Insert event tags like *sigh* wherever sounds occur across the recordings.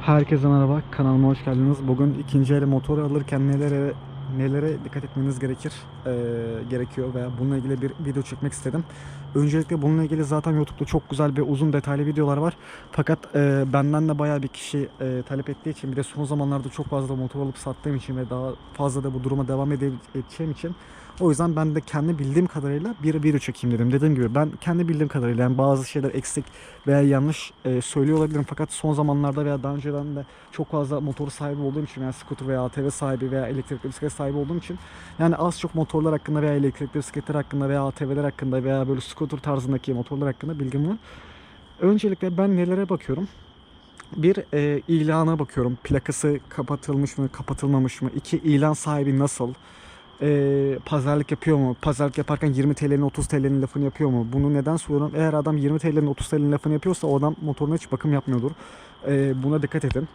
Herkese merhaba, kanalıma hoş geldiniz. Bugün ikinci el motor alırken nelere nelere dikkat etmeniz gerekir, eee, gerekiyor veya bununla ilgili bir video çekmek istedim. Öncelikle bununla ilgili zaten YouTube'da çok güzel ve uzun detaylı videolar var. Fakat eee, benden de bayağı bir kişi eee, talep ettiği için bir de son zamanlarda çok fazla motor alıp sattığım için ve daha fazla da bu duruma devam ede- edeceğim için o yüzden ben de kendi bildiğim kadarıyla bir video çekeyim dedim. Dediğim gibi ben kendi bildiğim kadarıyla yani bazı şeyler eksik veya yanlış e, söylüyor olabilirim fakat son zamanlarda veya daha önceden de çok fazla motor sahibi olduğum için yani scooter veya ATV sahibi veya elektrikli bisiklet sahibi olduğum için yani az çok motorlar hakkında veya elektrikli bisikletler hakkında veya ATV'ler hakkında veya böyle scooter tarzındaki motorlar hakkında bilgim var. Öncelikle ben nelere bakıyorum? Bir e, ilana bakıyorum. Plakası kapatılmış mı, kapatılmamış mı? İki ilan sahibi nasıl? E, pazarlık yapıyor mu? Pazarlık yaparken 20 TL'nin 30 TL'nin lafını yapıyor mu? Bunu neden soruyorum? Eğer adam 20 TL'nin 30 TL'nin lafını yapıyorsa o adam motoruna hiç bakım yapmıyordur. E, buna dikkat edin.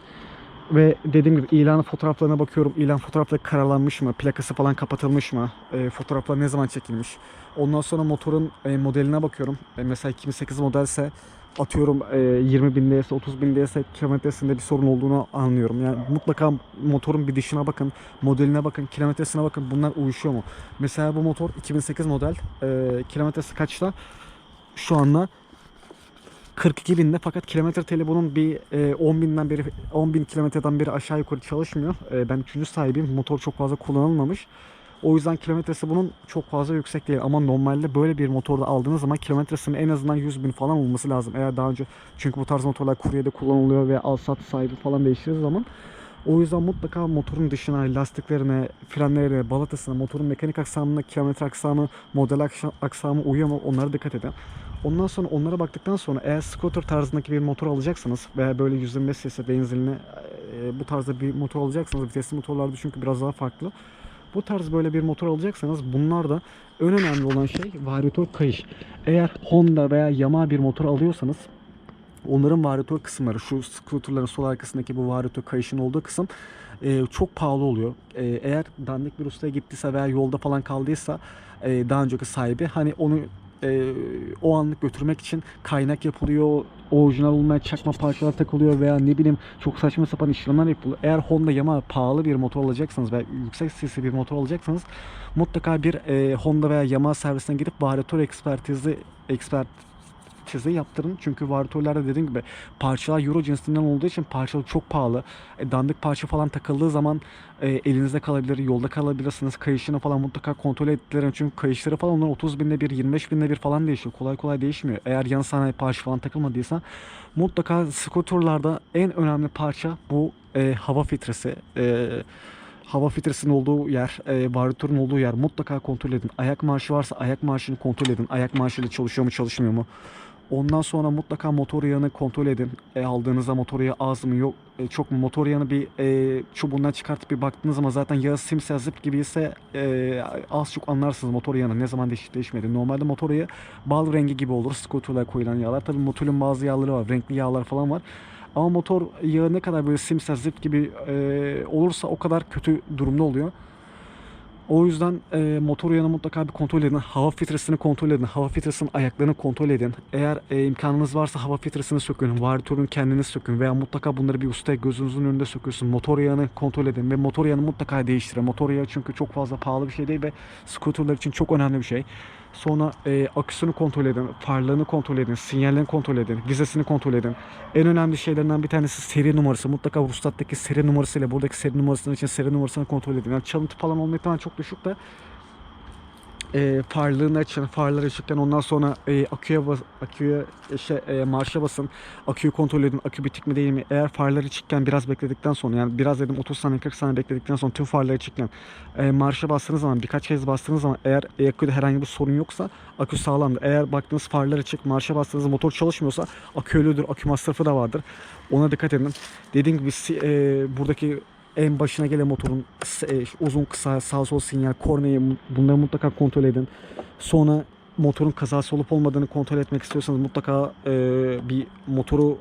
Ve dediğim gibi ilan fotoğraflarına bakıyorum. İlan fotoğrafları karalanmış mı? Plakası falan kapatılmış mı? E, fotoğraflar ne zaman çekilmiş? Ondan sonra motorun e, modeline bakıyorum. E, mesela 2008 modelse atıyorum e, 20 bin DS, 30 bin DS kilometresinde bir sorun olduğunu anlıyorum. Yani mutlaka motorun bir dışına bakın, modeline bakın, kilometresine bakın. Bunlar uyuşuyor mu? Mesela bu motor 2008 model. E, kilometresi kaçta? Şu anda 42 binde fakat kilometre teli bunun bir e, 10 binden beri 10 bin kilometreden beri aşağı yukarı çalışmıyor. E, ben üçüncü sahibiyim. Motor çok fazla kullanılmamış. O yüzden kilometresi bunun çok fazla yüksek değil. Ama normalde böyle bir motorda aldığınız zaman kilometresinin en azından 100 bin falan olması lazım. Eğer daha önce çünkü bu tarz motorlar kuryede kullanılıyor ve al sat sahibi falan değiştiği zaman o yüzden mutlaka motorun dışına, lastiklerine, frenlerine, balatasına, motorun mekanik aksamına, kilometre aksamı, model aksa- aksamı uyuyor mu onlara dikkat edin. Ondan sonra onlara baktıktan sonra eğer scooter tarzındaki bir motor alacaksanız veya böyle 125 cc benzinli e, bu tarzda bir motor alacaksanız vitesli motorlarda çünkü biraz daha farklı. Bu tarz böyle bir motor alacaksanız bunlarda en önemli olan şey varyatör kayış. Eğer Honda veya Yamaha bir motor alıyorsanız onların varyatör kısımları şu scooterların sol arkasındaki bu varyatör kayışın olduğu kısım e, çok pahalı oluyor. E, eğer dandik bir ustaya gittiyse veya yolda falan kaldıysa e, daha önceki sahibi hani onu e, o anlık götürmek için kaynak yapılıyor, orijinal olmayan çakma parçalar takılıyor veya ne bileyim çok saçma sapan işlemler yapılıyor. Eğer Honda Yamaha pahalı bir motor alacaksanız veya yüksek sesli bir motor alacaksanız mutlaka bir e, Honda veya Yamaha servisine gidip varyatör ekspertizi ekspert çizi yaptırın. Çünkü varyatörlerde dediğim gibi parçalar Euro cinsinden olduğu için parçalar çok pahalı. E, dandik parça falan takıldığı zaman e, elinizde kalabilir, yolda kalabilirsiniz. Kayışını falan mutlaka kontrol ettilerin. Çünkü kayışları falan onlar 30 binde bir, 25 binde bir falan değişiyor. Kolay kolay değişmiyor. Eğer yan sanayi parça falan takılmadıysa mutlaka skuterlarda en önemli parça bu e, hava filtresi. E, hava filtresinin olduğu yer, e, varyatörün olduğu yer mutlaka kontrol edin. Ayak marşı varsa ayak marşını kontrol edin. Ayak marşıyla çalışıyor mu çalışmıyor mu? Ondan sonra mutlaka motor yağını kontrol edin. E, aldığınızda motor yağı az mı yok e, çok motor yağını bir e, çubuğundan çıkartıp bir baktığınız zaman zaten yağı simsiyah zıp gibi ise e, az çok anlarsınız motor yağını ne zaman değişip değişmedi. Normalde motor yağı bal rengi gibi olur scooter'lara koyulan yağlar. Tabii motorun bazı yağları var renkli yağlar falan var. Ama motor yağı ne kadar böyle simsiyah zıp gibi e, olursa o kadar kötü durumda oluyor. O yüzden e, motor yağını mutlaka bir kontrol edin. Hava filtresini kontrol edin. Hava filtresinin ayaklarını kontrol edin. Eğer e, imkanınız varsa hava filtresini sökün. Varyatörünü kendiniz sökün. Veya mutlaka bunları bir ustaya gözünüzün önünde söküyorsun. Motor yağını kontrol edin. Ve motor yağını mutlaka değiştirin. Motor yağı çünkü çok fazla pahalı bir şey değil ve scooterlar için çok önemli bir şey. Sonra e, aküsünü kontrol edin, farlarını kontrol edin, sinyallerini kontrol edin, vizesini kontrol edin. En önemli şeylerinden bir tanesi seri numarası. Mutlaka ruhsattaki seri numarasıyla buradaki seri numarasının için seri numarasını kontrol edin. Yani çalıntı falan olma ihtimali çok düşük de e, farlarını açın, farları açıkken ondan sonra e, aküye bas, aküye şey, e, marşa basın, aküyü kontrol edin, akü bitik mi değil mi? Eğer farlar açıkken biraz bekledikten sonra yani biraz dedim 30 saniye 40 saniye bekledikten sonra tüm farlar açıkken e, marşa bastığınız zaman birkaç kez bastığınız zaman eğer e, aküde herhangi bir sorun yoksa akü sağlamdır. Eğer baktığınız farlar açık, marşa bastığınız motor çalışmıyorsa akü ölüdür, akü masrafı da vardır. Ona dikkat edin. Dediğim gibi e, buradaki en başına gelen motorun e, uzun kısa sağ sol sinyal kornayı mu- bunları mutlaka kontrol edin. Sonra motorun kazası olup olmadığını kontrol etmek istiyorsanız mutlaka e, bir motoru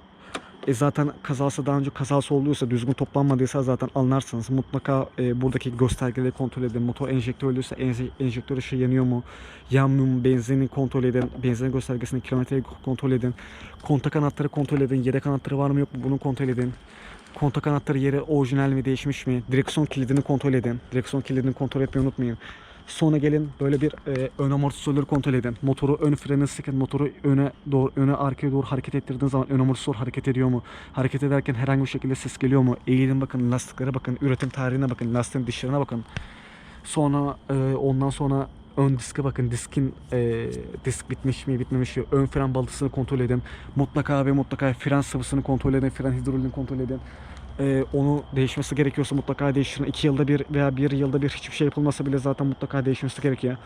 e, zaten kazası daha önce kazası oluyorsa düzgün toplanmadıysa zaten anlarsınız. Mutlaka e, buradaki göstergeleri kontrol edin. Motor enjektör ölüyorsa enje- enjektör ışığı yanıyor mu? Yanmıyor mu? Benzini kontrol edin. Benzin göstergesini kilometreyi kontrol edin. Kontak anahtarı kontrol edin. Yedek anahtarı var mı yok mu? Bunu kontrol edin. Konta kanatları yeri orijinal mi değişmiş mi? Direksiyon kilidini kontrol edin. Direksiyon kilidini kontrol etmeyi unutmayın. Sonra gelin böyle bir e, ön amortisörleri kontrol edin. Motoru ön freni sıkın. Motoru öne doğru öne arkaya doğru hareket ettirdiğiniz zaman ön amortisör hareket ediyor mu? Hareket ederken herhangi bir şekilde ses geliyor mu? Eğilin bakın lastiklere bakın. Üretim tarihine bakın. Lastiğin dişlerine bakın. Sonra e, ondan sonra ön diske bakın. Diskin e, disk bitmiş mi bitmemiş mi? Ön fren baltasını kontrol edin. Mutlaka ve mutlaka fren sıvısını kontrol edin. Fren hidrolini kontrol edin. E, onu değişmesi gerekiyorsa mutlaka değiştirin. 2 yılda bir veya bir yılda bir hiçbir şey yapılmasa bile zaten mutlaka değişmesi gerekiyor.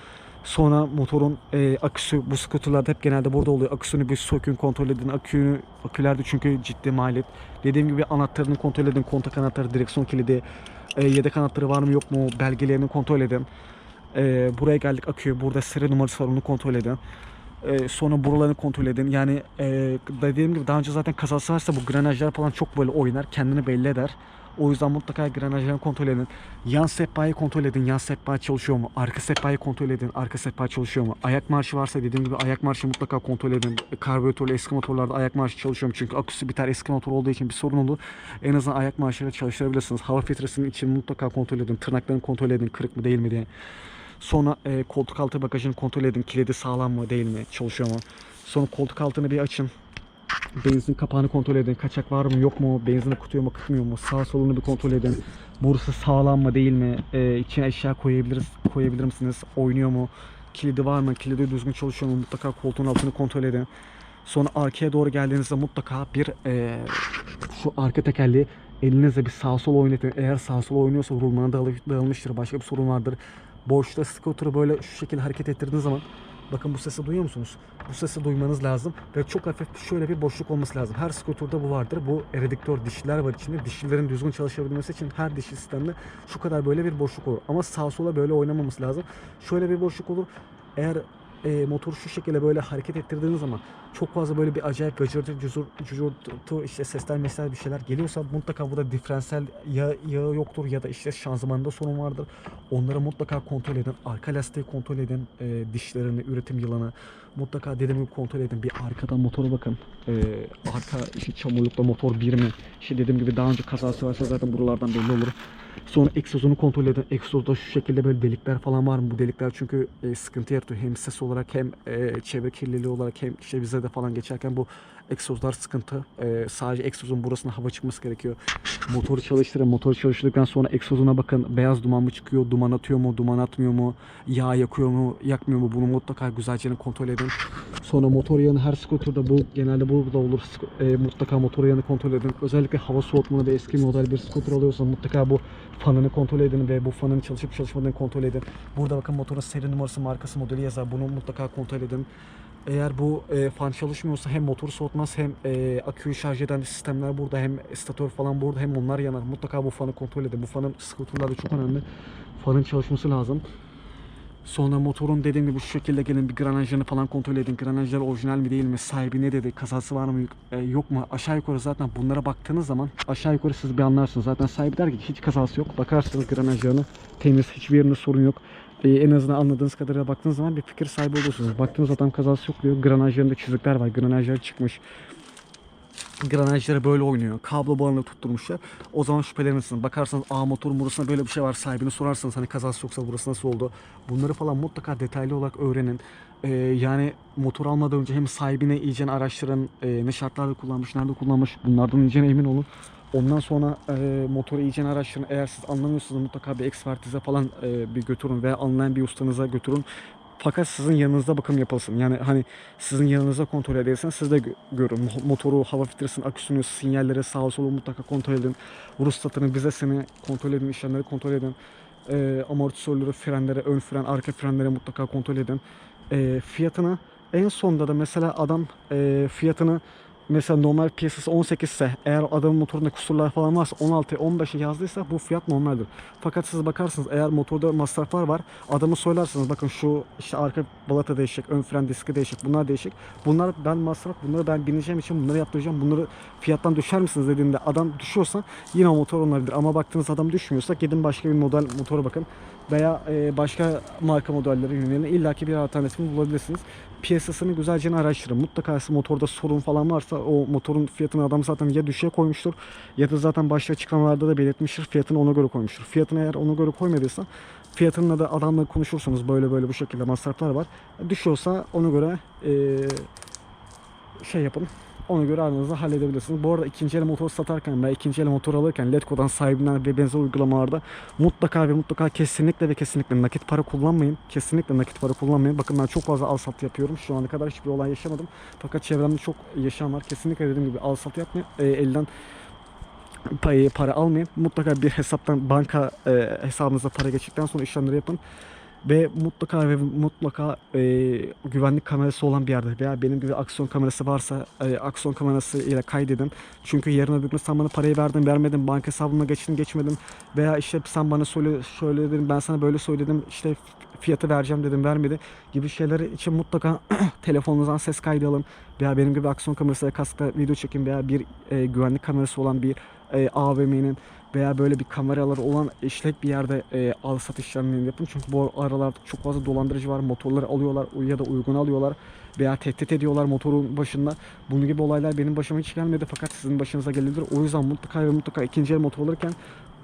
Sonra motorun e, aküsü bu skuterlarda hep genelde burada oluyor. Aküsünü bir sökün kontrol edin. Aküyü, akülerde çünkü ciddi maliyet. Dediğim gibi anahtarını kontrol edin. Kontak anahtarı, direksiyon kilidi, e, yedek anahtarı var mı yok mu belgelerini kontrol edin. E, buraya geldik aküyü. Burada seri numarası var onu kontrol edin. E, sonra buralarını kontrol edin. Yani e, dediğim gibi daha önce zaten kazası varsa bu granajlar falan çok böyle oynar. Kendini belli eder. O yüzden mutlaka granajlarını kontrol edin. Yan sehpayı kontrol edin. Yan sehpa çalışıyor mu? Arka sehpayı kontrol edin. Arka sehpa çalışıyor mu? Ayak marşı varsa dediğim gibi ayak marşı mutlaka kontrol edin. Karbüratörlü eski motorlarda ayak marşı çalışıyor mu? Çünkü aküsü biter eski motor olduğu için bir sorun olur. En azından ayak marşıyla çalıştırabilirsiniz. Hava filtresinin içini mutlaka kontrol edin. Tırnaklarını kontrol edin. Kırık mı değil mi diye. Sonra e, koltuk altı bagajını kontrol edin. Kilidi sağlam mı değil mi? Çalışıyor mu? Sonra koltuk altını bir açın. Benzin kapağını kontrol edin. Kaçak var mı yok mu? Benzin akıtıyor mu akıtmıyor mu? Sağ solunu bir kontrol edin. Burası sağlam mı değil mi? Ee, içine eşya koyabiliriz, koyabilir misiniz? Oynuyor mu? Kilidi var mı? Kilidi düzgün çalışıyor mu? Mutlaka koltuğun altını kontrol edin. Sonra arkaya doğru geldiğinizde mutlaka bir e, şu arka tekerleği elinizle bir sağ sol oynatın. Eğer sağ sol oynuyorsa rulmana dağıl- dağılmıştır. Başka bir sorun vardır. Boşta scooter'ı böyle şu şekilde hareket ettirdiğiniz zaman Bakın bu sesi duyuyor musunuz? Bu sesi duymanız lazım ve çok hafif şöyle bir boşluk olması lazım. Her skuturda bu vardır. Bu redüktör dişliler var içinde. Dişlilerin düzgün çalışabilmesi için her dişli sistemde şu kadar böyle bir boşluk olur. Ama sağ sola böyle oynamaması lazım. Şöyle bir boşluk olur. Eğer e, motoru şu şekilde böyle hareket ettirdiğiniz zaman çok fazla böyle bir acayip gıcırtı, cüzur, cücurtu, işte sesler mesler bir şeyler geliyorsa mutlaka burada diferansiyel yağ, yağı yoktur ya da işte şanzımanında sorun vardır. Onları mutlaka kontrol edin. Arka lastiği kontrol edin. E, dişlerini, üretim yılanı mutlaka dediğim gibi kontrol edin. Bir arkadan motora bakın. E, arka işte çamurlukta motor bir mi? İşte dediğim gibi daha önce kazası varsa zaten buralardan belli olur. Sonra egzozunu kontrol edin. Egzozda şu şekilde böyle delikler falan var mı? Bu delikler çünkü e, sıkıntı yaratıyor. Hem ses olarak hem e, çevre kirliliği olarak hem işte bize de falan geçerken bu egzozlar sıkıntı. E, sadece egzozun burasına hava çıkması gerekiyor. Motoru çalıştırın. Motoru çalıştırdıktan sonra egzozuna bakın. Beyaz duman mı çıkıyor? Duman atıyor mu? Duman atmıyor mu? Yağ yakıyor mu? Yakmıyor mu? Bunu mutlaka güzelce kontrol edin. Sonra motor yanı her skuterda bu genelde burada olur. Sk- E, mutlaka motor yanı kontrol edin. Özellikle hava soğutmalı ve eski model bir skuter alıyorsanız mutlaka bu fanını kontrol edin ve bu fanın çalışıp çalışmadığını kontrol edin. Burada bakın motorun seri numarası, markası, modeli yazar. Bunu mutlaka kontrol edin. Eğer bu e, fan çalışmıyorsa hem motoru soğutmaz hem e, aküyü şarj eden sistemler burada hem statör falan burada hem onlar yanar. Mutlaka bu fanı kontrol edin. Bu fanın skuterlarda çok önemli. Fanın çalışması lazım. Sonra motorun dediğim gibi şu şekilde gelin bir granajlarını falan kontrol edin. Granajlar orijinal mi değil mi? Sahibi ne dedi? Kazası var mı? e, yok mu? Aşağı yukarı zaten bunlara baktığınız zaman aşağı yukarı siz bir anlarsınız. Zaten sahibi der ki hiç kazası yok. Bakarsınız granajlarına temiz. Hiçbir yerinde sorun yok. E, en azından anladığınız kadarıyla baktığınız zaman bir fikir sahibi olursunuz. Baktığınız adam kazası yok diyor. Granajlarında çizikler var. Granajlar çıkmış granajları böyle oynuyor. Kablo bağını tutturmuşlar. O zaman şüphelenirsiniz. Bakarsanız A motorun burasında böyle bir şey var. Sahibini sorarsınız hani kazası yoksa burası nasıl oldu. Bunları falan mutlaka detaylı olarak öğrenin. Ee, yani motor almadan önce hem sahibine iyice araştırın. Ee, ne şartlarda kullanmış, nerede kullanmış. Bunlardan iyice emin olun. Ondan sonra e, motoru iyice araştırın. Eğer siz anlamıyorsanız mutlaka bir ekspertize falan e, bir götürün veya anlayan bir ustanıza götürün. Fakat sizin yanınızda bakım yapılsın. Yani hani sizin yanınızda kontrol ederseniz siz de gö- görün. Mo- Motoru, hava filtresini, aküsünü, sinyalleri sağa sola mutlaka kontrol edin. Ruhsatını, vizesini kontrol edin, işlemleri kontrol edin. Ee, amortisörleri, frenleri, ön fren, arka frenleri mutlaka kontrol edin. Ee, fiyatını en sonda da mesela adam e, fiyatını mesela normal piyasası 18 ise eğer adamın motorunda kusurlar falan varsa 16 15'e yazdıysa bu fiyat normaldir. Fakat siz bakarsınız eğer motorda masraflar var adamı söylersiniz bakın şu işte arka balata değişecek, ön fren diski değişecek, bunlar değişecek. Bunlar ben masraf, bunları ben bineceğim için bunları yaptıracağım. Bunları fiyattan düşer misiniz dediğinde adam düşüyorsa yine o motor olabilir. Ama baktığınız adam düşmüyorsa gidin başka bir model motora bakın. Veya başka marka modellere yönelin. İlla ki bir alternatifini bulabilirsiniz. Piyasasını güzelce araştırın. Mutlaka motorda sorun falan varsa o motorun fiyatını adam zaten ya düşüğe koymuştur ya da zaten başta açıklamalarda da belirtmiştir. Fiyatını ona göre koymuştur. Fiyatını eğer ona göre koymadıysa fiyatınla da adamla konuşursunuz böyle böyle bu şekilde masraflar var. Düşüyorsa ona göre eee, şey yapın. Ona göre aranızda halledebilirsiniz. Bu arada ikinci el motor satarken veya ikinci el motor alırken Letgo'dan sahibinden ve benzer uygulamalarda mutlaka ve mutlaka kesinlikle ve kesinlikle nakit para kullanmayın. Kesinlikle nakit para kullanmayın. Bakın ben çok fazla al sat yapıyorum. Şu ana kadar hiçbir olay yaşamadım. Fakat çevremde çok yaşayan var. Kesinlikle dediğim gibi al sat yapmayın. E, elden payı para almayın. Mutlaka bir hesaptan banka e, hesabınıza para geçtikten sonra işlemleri yapın. Ve mutlaka ve mutlaka e, güvenlik kamerası olan bir yerde veya benim gibi aksiyon kamerası varsa e, aksiyon kamerası ile kaydedin. Çünkü yarın öbür gün sen bana parayı verdin vermedin banka hesabıma geçtin geçmedin veya işte sen bana söyle söyledin ben sana böyle söyledim işte fiyatı vereceğim dedim vermedi gibi şeyleri için mutlaka *clears throat* telefonunuzdan ses kaydı alın veya benim gibi aksiyon kamerası kaskla video çekin veya bir e, güvenlik kamerası olan bir e, AVM'nin veya böyle bir kameraları olan işlek bir yerde e, al satış işlemlerini yapın. Çünkü bu aralarda çok fazla dolandırıcı var. Motorları alıyorlar ya da uygun alıyorlar veya tehdit ediyorlar motorun başında. Bunun gibi olaylar benim başıma hiç gelmedi fakat sizin başınıza gelebilir. O yüzden mutlaka ve mutlaka ikinci el motor alırken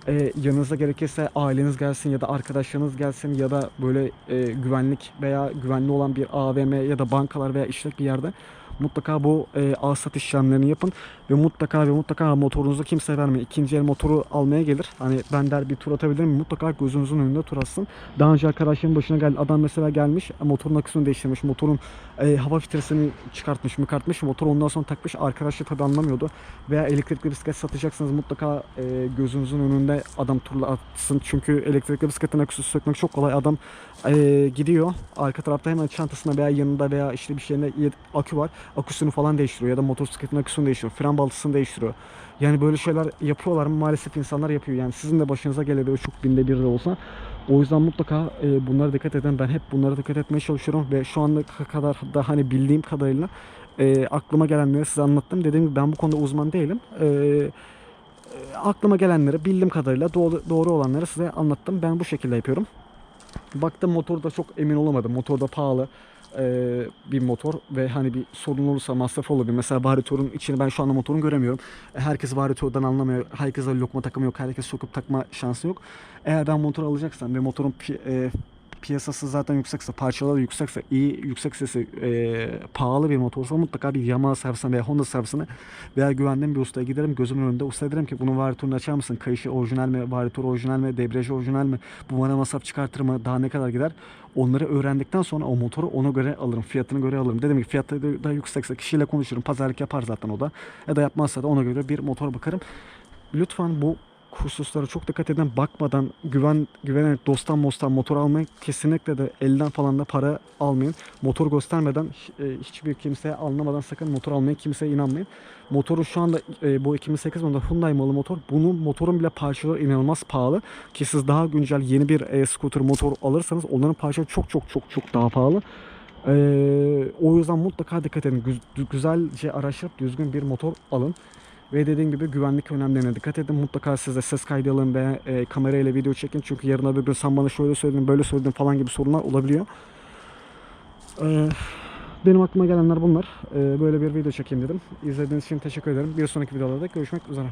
e, yanınızda gerekirse aileniz gelsin ya da arkadaşlarınız gelsin ya da böyle e, güvenlik veya güvenli olan bir AVM ya da bankalar veya işlek bir yerde mutlaka bu e, al satış işlemlerini yapın ve mutlaka ve mutlaka motorunuzu kimseye vermeyin. İkinci el motoru almaya gelir. Hani ben der bir tur atabilir miyim? Mutlaka gözünüzün önünde tur atsın. Daha önce arkadaşlarımın başına geldi. Adam mesela gelmiş motorun aküsünü değiştirmiş. Motorun e, hava filtresini çıkartmış mı kartmış. Motor ondan sonra takmış. Arkadaşlar tabi anlamıyordu. Veya elektrikli bisiklet satacaksınız mutlaka e, gözünüzün önünde adam turla atsın. Çünkü elektrikli bisikletin aküsü sökmek çok kolay. Adam e, gidiyor. Arka tarafta hemen çantasında veya yanında veya işte bir şeyinde akü var. Aküsünü falan değiştiriyor ya da motosikletin aküsünü değiştiriyor. Fren baltasını değiştiriyor. Yani böyle şeyler yapıyorlar mı? Maalesef insanlar yapıyor. Yani sizin de başınıza gelebilir çok binde bir de olsa. O yüzden mutlaka e, bunlara dikkat edin. Ben hep bunlara dikkat etmeye çalışıyorum ve şu anda kadar da hani bildiğim kadarıyla e, aklıma gelenleri size anlattım. Dediğim gibi ben bu konuda uzman değilim. E, e, aklıma gelenleri bildiğim kadarıyla doğru, doğru olanları size anlattım. Ben bu şekilde yapıyorum. Baktım motorda çok emin olamadım. Motorda pahalı e, bir motor ve hani bir sorun olursa masraf olabilir. Mesela varyatörün içini ben şu anda motorun göremiyorum. E, Herkes varyatörden anlamıyor. Herkese lokma takımı yok. Herkes sokup takma şansı yok. Eğer ben motor alacaksam ve motorun e, piyasası zaten yüksekse, parçaları yüksekse, iyi yüksek sesi e, pahalı bir motorsa mutlaka bir Yamaha servisine veya Honda servisine veya güvendiğim bir ustaya giderim. Gözümün önünde usta derim ki bunun varyatörünü açar mısın? Kayışı orijinal mi? Varyatör orijinal mi? Debriyajı orijinal mi? Bu bana masraf çıkartır mı? Daha ne kadar gider? Onları öğrendikten sonra o motoru ona göre alırım. Fiyatını göre alırım. Dedim ki fiyatı da yüksekse kişiyle konuşurum. Pazarlık yapar zaten o da. Ya da yapmazsa da ona göre bir motor bakarım. Lütfen bu hususlara çok dikkat edin. Bakmadan güven güvenerek dosttan mostan motor almayın. Kesinlikle de elden falan da para almayın. Motor göstermeden e, hiçbir kimseye anlamadan sakın motor almayın. Kimseye inanmayın. Motoru şu anda e, bu 2008 model Hyundai malı motor. Bunun motorun bile parçaları inanılmaz pahalı. Ki siz daha güncel yeni bir e, scooter motor alırsanız onların parçaları çok çok çok çok daha pahalı. Ee, o yüzden mutlaka dikkat edin. Güz- güzelce araştırıp düzgün bir motor alın. Ve dediğim gibi güvenlik önlemlerine dikkat edin. Mutlaka siz de ses kaydı alın ve e, kamerayla video çekin. Çünkü yarın öbür gün sen bana şöyle söyledin, böyle söyledin falan gibi sorunlar olabiliyor. Ee, benim aklıma gelenler bunlar. Ee, böyle bir video çekeyim dedim. İzlediğiniz için teşekkür ederim. Bir sonraki videolarda görüşmek üzere.